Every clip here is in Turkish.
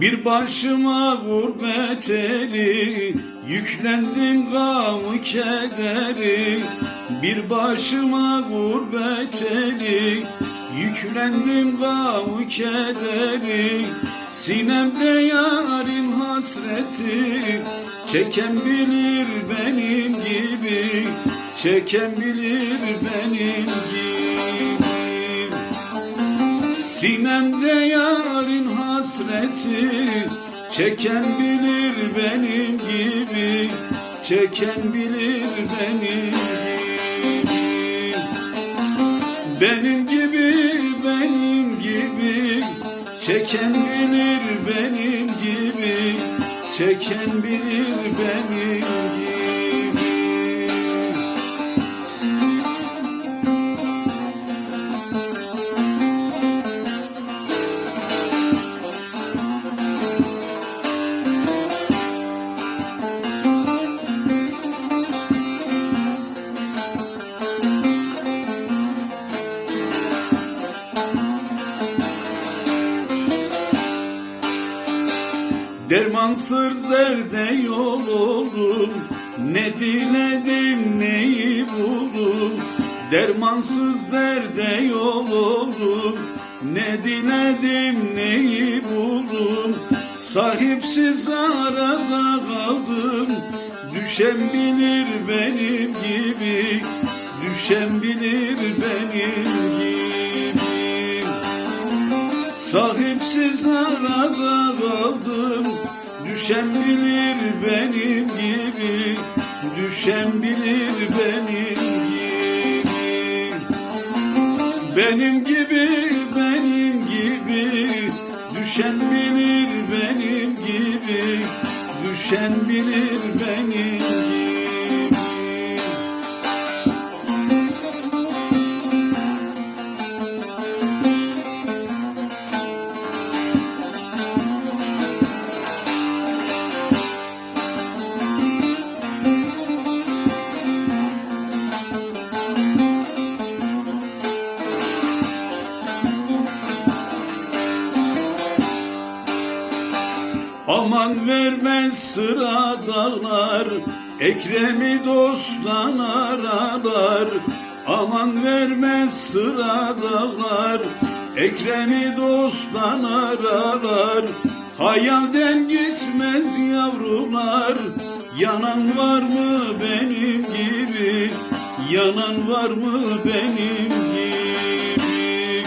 Bir başıma gurbet eli Yüklendim gamı kederi. Bir başıma gurbet eli Yüklendim gamı kederi. Sinemde yarın hasreti Çeken bilir benim gibi Çeken bilir benim gibi. Sinemde yarın hasreti Çeken bilir benim gibi Çeken bilir benim gibi. Benim gibi, benim gibi Çeken bilir benim gibi Çeken bilir benim gibi Dermansız derde yol oldum Ne diledim neyi buldum Dermansız derde yol oldum Ne diledim neyi buldum Sahipsiz arada kaldım. Düşen bilir benim gibi. Düşen bilir Sahipsiz arada kaldım Düşen bilir benim gibi. Düşen bilir benim gibi. Benim gibi benim gibi. Düşen bilir benim gibi. Düşen bilir benim gibi Aman vermez sıra dağlar Ekrem'i dosttan aralar. Aman vermez sıra dağlar Ekrem'i dosttan aralar. Hayalden gitmez yavrular Yanan var mı benim gibi? Yanan var mı benim gibi?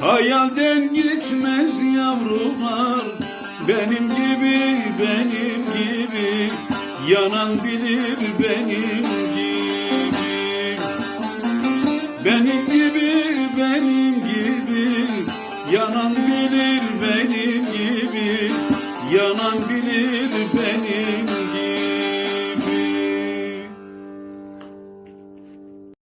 Hayalden gitmez yavrular benim gibi benim gibi. Yanan bilir benim gibi. Benim gibi benim gibi. Yanan bilir benim gibi. Yanan bilir benim